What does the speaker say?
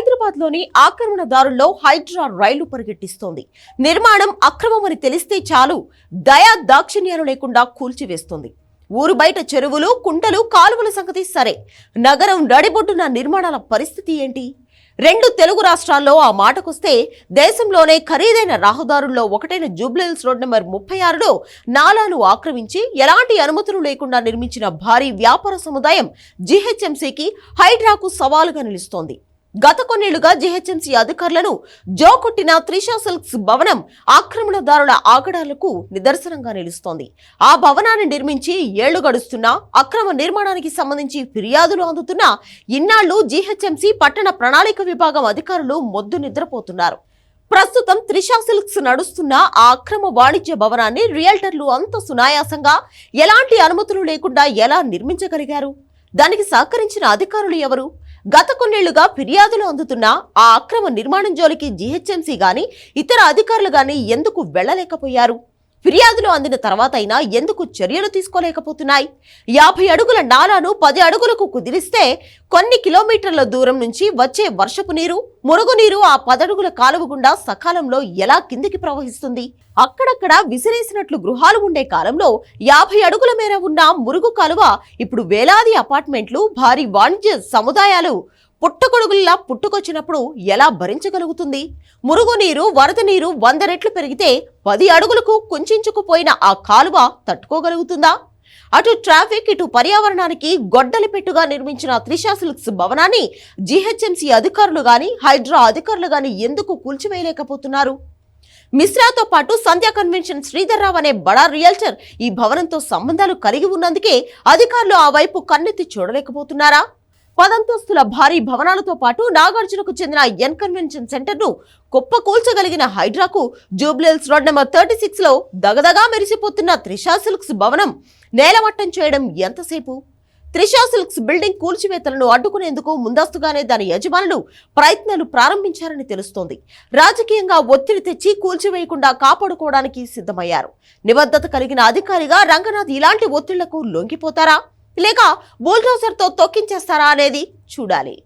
హైదరాబాద్లోని ఆక్రమణదారుల్లో హైడ్రా రైలు పరిగెట్టిస్తోంది. నిర్మాణం అక్రమమని తెలిస్తే చాలు దయా దాక్షిణ్యాలు లేకుండా కూల్చివేస్తుంది. ఊరు బయట చెరువులు కుంటలు కాలువల సంగతి సరే. నగరం నడిబొడ్డున నిర్మాణాల పరిస్థితి ఏంటి? రెండు తెలుగు రాష్ట్రాల్లో ఆ మాటకొస్తే దేశంలోనే ఖరీదైన రహదారుల్లో ఒకటైన జూబ్లీహిల్స్ రోడ్ నెంబర్ ముప్పై ఆరులో నాలాను ఆక్రమించి ఎలాంటి అనుమతులు లేకుండా నిర్మించిన భారీ వ్యాపార సముదాయం జీహెచ్ఎంసీకి హైడ్రాకు సవాలుగా నిలుస్తోంది. గత కొన్నేళ్ళుగా జీహెచ్ఎంసీ అధికారులను జోకొట్టిన త్రిషా సిల్క్స్ భవనం ఆక్రమణదారుల ఆగడాలకు నిదర్శనంగా నిలుస్తోంది. ఆ భవనాన్ని నిర్మించి ఏళ్ళు గడుస్తున్నా అక్రమ నిర్మాణానికి సంబంధించి ఫిర్యాదులు అందుతున్నా ఇన్నాళ్ళు జీహెచ్ఎంసీ పట్టణ ప్రణాళిక విభాగం అధికారులు మొద్దు నిద్రపోతున్నారు. ప్రస్తుతం త్రిషా సిల్క్స్ నడుస్తున్న ఆ అక్రమ వాణిజ్య భవనాన్ని రియల్టర్లు అంత సునాయాసంగా ఎలాంటి అనుమతులు లేకుండా ఎలా నిర్మించగలిగారు? దానికి సహకరించిన అధికారులు ఎవరు? గత కొన్నేళ్ళుగా ఫిర్యాదులు అందుతున్న ఆ అక్రమ నిర్మాణం జోలికి జీహెచ్ఎంసీ గాని ఇతర అధికారులు గాని ఎందుకు వెళ్ళలేకపోయారు ఫిర్యాదులు అందిన తర్వాత అయినా ఎందుకు చర్యలు తీసుకోలేకపోతున్నాయి? యాభై అడుగుల నాలాను పది అడుగులకు కుదిరిస్తే కొన్ని కిలోమీటర్ల దూరం నుంచి వచ్చే వర్షపు నీరు మురుగునీరు ఆ పదడుగుల కాలువ గుండా సకాలంలో ఎలా కిందికి ప్రవహిస్తుంది? అక్కడక్కడ విసిరేసినట్లు గృహాలు ఉండే కాలంలో యాభై అడుగుల మేర ఉన్న మురుగు కాలువ ఇప్పుడు వేలాది అపార్ట్మెంట్లు భారీ వాణిజ్య సముదాయాలు పుట్టగొడుగుల్లా పుట్టుకొచ్చినప్పుడు ఎలా భరించగలుగుతుంది? మురుగునీరు వరద నీరు వంద రెట్లు పెరిగితే పది అడుగులకు కుంచుకుపోయిన ఆ కాలువ తట్టుకోగలుగుతుందా? అటు ట్రాఫిక్ ఇటు పర్యావరణానికి గొడ్డలి పెట్టుగా నిర్మించిన త్రిషా సిల్క్స్ భవనాన్ని జీహెచ్ఎంసీ అధికారులు గాని హైడ్రా అధికారులు గాని ఎందుకు కూల్చివేయలేకపోతున్నారు? మిశ్రాతో పాటు సంధ్యా కన్వెన్షన్ శ్రీధర్ రావు అనే బడా రియల్టర్ ఈ భవనంతో సంబంధాలు కలిగి ఉన్నందుకే అధికారులు ఆ వైపు కన్నెత్తి చూడలేకపోతున్నారా? పదంతస్తుల భారీ భవనాలతో పాటు నాగార్జునకు చెందిన ఎన్ కన్వెన్షన్ సెంటర్ను కుప్ప కూల్చగలిగిన హైడ్రాకు జూబ్లెల్స్ రోడ్ నెంబర్ థర్టీ సిక్స్లో దగదగా మెరిసిపోతున్న త్రిషా సిల్క్స్ భవనం నేలమట్టం చేయడం ఎంతసేపు? త్రిషా సిల్క్స్ బిల్డింగ్ కూల్చివేతలను అడ్డుకునేందుకు ముందస్తుగానే దాని యజమానులు ప్రయత్నాలు ప్రారంభించారని తెలుస్తోంది. రాజకీయంగా ఒత్తిడి తెచ్చి కూల్చివేయకుండా కాపాడుకోవడానికి సిద్ధమయ్యారు. నిబద్ధత కలిగిన అధికారిగా రంగనాథ్ ఇలాంటి ఒత్తిళ్ళకు లొంగిపోతారా? లేక బుల్డోజర్తో తొక్కించేస్తారా అనేది చూడాలి.